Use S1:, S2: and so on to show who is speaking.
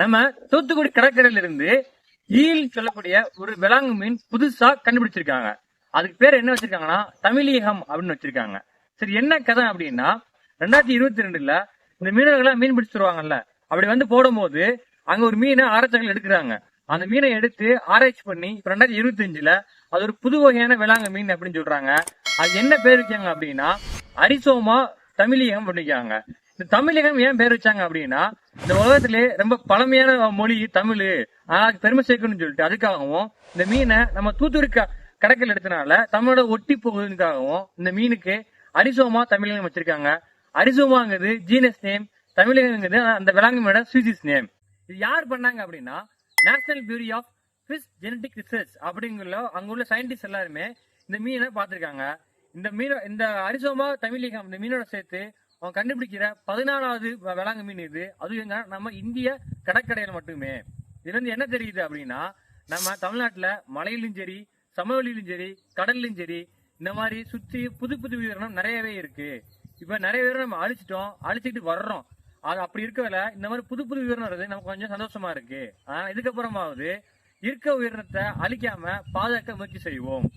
S1: நம்ம தூத்துக்குடி கடற்கரையில இருந்து ஈல் சொல்லக்கூடிய ஒரு விலாங்கு மீன் புதுசா கண்டுபிடிச்சிருக்காங்க. அதுக்கு பேர் என்ன வச்சிருக்காங்கன்னா தமிழீகம் அப்படின்னு வச்சிருக்காங்க. சரி என்ன கதை அப்படின்னா ரெண்டாயிரத்தி இருபத்தி ரெண்டுல இந்த மீனவர்களை மீன் பிடிச்சு தருவாங்கல்ல அப்படி வந்து போடும்போது அங்க ஒரு மீனை ஆராய்ச்சிகள் எடுக்கிறாங்க. அந்த மீனை எடுத்து ஆராய்ச்சி பண்ணி இப்ப ரெண்டாயிரத்தி இருபத்தி அஞ்சுல அது ஒரு புது வகையான விலாங்கு மீன் அப்படின்னு சொல்றாங்க. அது என்ன பேர் வச்சாங்க அப்படின்னா அரிசோமா தமிழீகம் பண்ணிக்காங்க தமிழகம் ஏன் பேர் வச்சாங்க அப்படின்னா இந்த உலகத்திலே ரொம்ப பழமையான மொழி தமிழ். ஆனால் அதுக்கு பெருமை சேர்க்கணும்னு சொல்லிட்டு அதுக்காகவும் இந்த மீனை நம்ம தூத்துக்குடி க- எடுத்தனால தமிழோட ஒட்டி போகுதுக்காகவும் இந்த மீனுக்கு அரிசோமா தமிழகம் வச்சிருக்காங்க. அரிசோமாங்கிறது ஜீனஸ் நேம் தமிழகங்கிறது அந்த விலாங்குமோட ஸ்பீசிஸ் நேம் இது யார் பண்ணாங்க அப்படின்னா National Bureau of Fish Genetic Research அப்படிங்கிற அங்க உள்ள சயின்டிஸ்ட் எல்லாருமே இந்த மீனை பார்த்துருக்காங்க. இந்த மீன இந்த அரிசோமா தமிழகம் இந்த மீனோட சேர்த்து அவன் கண்டுபிடிக்கிற பதினாலாவது வ- விலாங்கு மீன் இது அது எங்க நம்ம இந்திய கடற்கடையில் மட்டுமே. இதுல இருந்து என்ன தெரியுது அப்படின்னா நம்ம தமிழ்நாட்டுல மலையிலும் சரி சமவெளியிலும் சரி கடல்லையும் சரி இந்த மாதிரி சுத்தி புது புது உயிரினம் நிறையவே இருக்கு. இப்ப நிறைய பேர் நம்ம அழிச்சிட்டோம் அழிச்சிட்டு வர்றோம். அது அப்படி இருக்கல இந்த மாதிரி புது புது உயிரினம் வருது நமக்கு கொஞ்சம் சந்தோஷமா இருக்கு. ஆனா இதுக்கப்புறமாவது இருக்க உயிரினத்தை அழிக்காம பாதுகாக்க முயற்சி செய்வோம்.